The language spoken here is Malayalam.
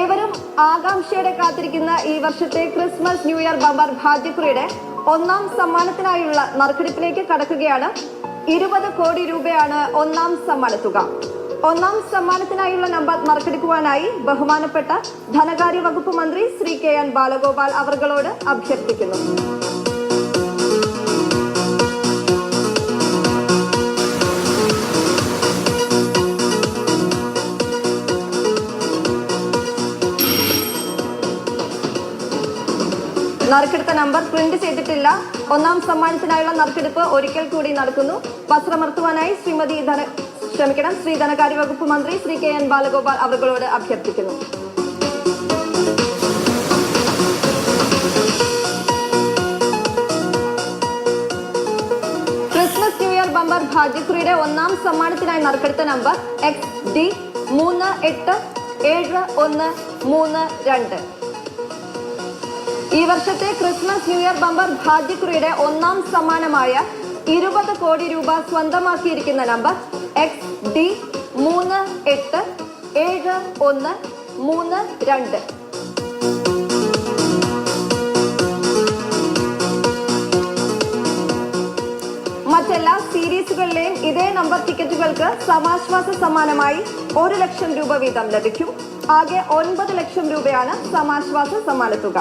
ഏവരും ആകാംക്ഷയോടെ കാത്തിരിക്കുന്ന ഈ വർഷത്തെ ക്രിസ്മസ് ന്യൂ ഇയർ ബമ്പർ ഭാഗ്യക്കുറിയുടെ ഒന്നാം സമ്മാനത്തിനായുള്ള നറുക്കെടുപ്പിലേക്ക് കടക്കുകയാണ്. ഇരുപത് കോടി രൂപയാണ് ഒന്നാം സമ്മാനത്തുക ഒന്നാം സമ്മാനത്തിനായുള്ള നമ്പർ നറുക്കെടുക്കുവാനായി ബഹുമാനപ്പെട്ട ധനകാര്യ വകുപ്പ് മന്ത്രി ശ്രീ കെ എൻ ബാലഗോപാൽ അവർകളോട് അഭ്യർത്ഥിക്കുന്നു. നറുക്കെടുത്ത നമ്പർ പ്രിന്റ് ചെയ്തിട്ടില്ല. ഒന്നാം സമ്മാനത്തിനായുള്ള നറുക്കെടുപ്പ് ഒരിക്കൽ കൂടി നടക്കുന്നു. വസ്ത്രമർത്തുവാനായി ശ്രീമതി ധന ക്ഷമിക്കണം ശ്രീ ധനകാര്യ വകുപ്പ് മന്ത്രി ശ്രീ കെ എൻ ബാലഗോപാൽ അവരുകളോട് അഭ്യർത്ഥിക്കുന്നു. ക്രിസ്മസ് ന്യൂ ഇയർ ബമ്പർ ഭാഗ്യക്രിയുടെ ഒന്നാം സമ്മാനത്തിനായി നറുക്കെടുത്ത നമ്പർ എക്സ് ഡി മൂന്ന് എട്ട് ഏഴ് ഒന്ന് മൂന്ന് രണ്ട്. ഈ വർഷത്തെ ക്രിസ്മസ് ന്യൂ ഇയർ ബമ്പർ ഭാഗ്യക്കുറിയുടെ ഒന്നാം സമ്മാനമായ ഇരുപത് കോടി രൂപ സ്വന്തമാക്കിയിരിക്കുന്ന നമ്പർ എക്സ് ഡി മൂന്ന് എട്ട് ഏഴ് ഒന്ന് മൂന്ന് രണ്ട്. മറ്റെല്ലാ സീരീസുകളിലെയും ഇതേ നമ്പർ ടിക്കറ്റുകൾക്ക് സമാശ്വാസ സമ്മാനമായി ഒരു ലക്ഷം രൂപ വീതം ലഭിക്കും. ആകെ ഒൻപത് ലക്ഷം രൂപയാണ് സമാശ്വാസ സമ്മാനത്തുക